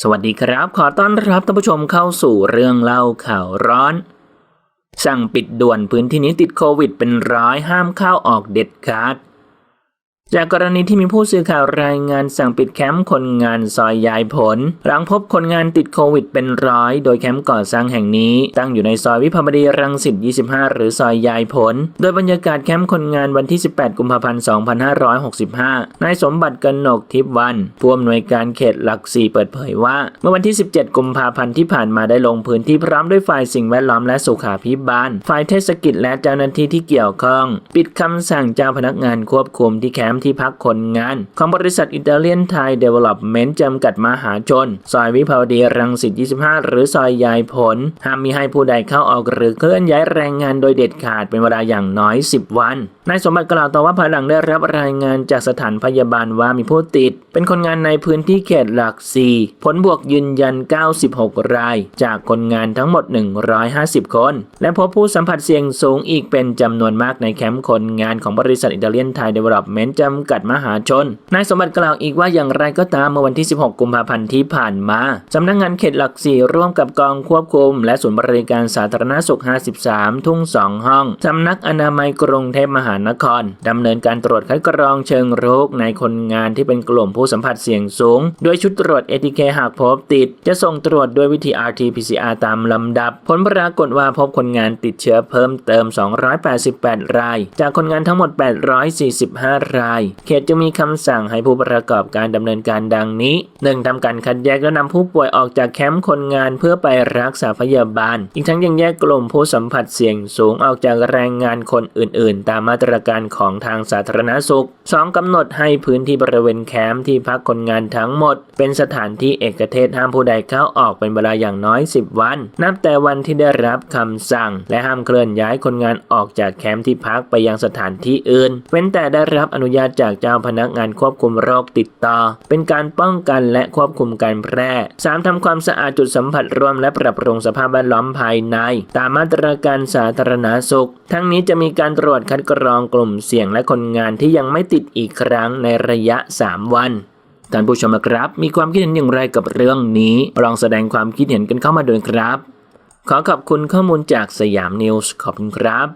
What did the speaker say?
สวัสดีครับ ขอต้อนรับท่านผู้ชมเข้าสู่เรื่องเล่าข่าวร้อน สั่งปิดด่วนพื้นที่นี้ติดโควิดเป็นร้อยห้ามเข้าออกเด็ดขาด จากกรณีที่มีผู้สื่อข่าวรายงานสั่งปิดแคมป์คนงานซอยยายผล หลังพบคนงานติดโควิดเป็นร้อย โดยแคมป์ก่อสร้างแห่งนี้ ตั้งอยู่ในซอยวิภาวดีรังสิต 25 หรือซอยยายผล โดยบรรยากาศแคมป์คนงานวันที่ 18 กุมภาพันธ์ 2565 นายสมบัติกนกทิพวันผู้อำนวยการเขตหลักสี่เปิดเผยว่า เมื่อวันที่ 17 กุมภาพันธ์ที่ผ่านมาได้ลงพื้นที่พร้อมด้วยฝ่ายสิ่งแวดล้อมและสุขาภิบาล ฝ่ายเทศกิจและเจ้าหน้าที่ที่เกี่ยวข้อง ปิดคำสั่งเจ้าพนักงานควบคุมที่แคมป์ที่พักคนงาน ของบริษัทอิตาเลียนไทยเดเวล็อปเมนต์จำกัดมหาชน ซอยวิภาวดีรังสิต 25 หรือซอยยายผล ห้ามมีให้ผู้ใดเข้าออกหรือเคลื่อนย้ายแรงงานโดยเด็ดขาดเป็นเวลาอย่างน้อย 10 วัน นายสมบัติกล่าวต่อว่าภายหลังได้รับรายงานจากสถานพยาบาลว่ามีผู้ติด เป็นคนงานในพื้นที่เขตหลัก 4 ผลบวกยืนยัน 96 ราย จากคนงานทั้งหมด 150 คน และพบผู้สัมผัสเสี่ยงสูงอีกเป็นจำนวนมากในแคมป์คนงานของบริษัทอิตาเลียนไทยเดเวล็อปเมนต์จำกัดมหาชน นายสมบัติกล่าวอีกว่าอย่างไรก็ตามเมื่อวันที่ 16 กุมภาพันธ์ที่ผ่านมาสำนักงงานเขตหลัก4ร่วมกับกองควบคุม และศูนย์บริการสาธารณสุข 53 ทุ่ง 2 ห้องสำนักอนามัยกรุงเทพมหานครดำเนินการตรวจคัดกรองเชิงรุกในคนงานที่เป็นกลุ่มผู้สัมผัสเสี่ยงสูง ด้วยชุดตรวจ ATK หากพบติด จะส่งตรวจด้วยวิธี RT-PCR ตามลำดับ ผลปรากฏว่าพบคนงานติดเชื้อเพิ่มเติม 288 ราย จากคนงานทั้งหมด 845 รายเขตจะมีคำสั่งให้ผู้ประกอบการดำเนินการดังนี้ 1. ทำการคัดแยกและนำผู้ป่วยออกจากแคมป์คนงานเพื่อไปรักษาพยาบาล อีกทั้งยังแยกกลุ่มผู้สัมผัสเสี่ยงสูงออกจากแรงงานคนอื่น ๆ ตามมาตรการของทางสาธารณสุข 2. กำหนดให้พื้นที่บริเวณแคมป์ที่พักคนงานทั้งหมด เป็นสถานที่เอกเทศห้ามผู้ใดเข้าออกเป็นเวลาอย่างน้อย 10 วัน นับแต่วันที่ได้รับคำสั่ง และห้ามเคลื่อนย้ายคนงานออกจากแคมป์ที่พักไปยังสถานที่อื่น เว้นแต่ได้รับอนุญาตจากเจ้าพนักงานควบคุมโรคติดต่อ เป็นการป้องกันและควบคุมการแพร่ 3. ทำความสะอาดจุดสัมผัสร่วมและปรับปรุงสภาพแวดล้อมภายใน ตามมาตรการสาธารณสุข ทั้งนี้จะมีการตรวจคัดกรองกลุ่มเสี่ยงและคนงานที่ยังไม่ติดอีกครั้งในระยะ 3 วันท่านผู้ชมครับ มีความคิดเห็นอย่างไรกับเรื่องนี้ ลองแสดงความคิดเห็นกันเข้ามาด้วยครับ ขอขอบคุณข้อมูลจากสยามนิวส์ขอบคุณครับ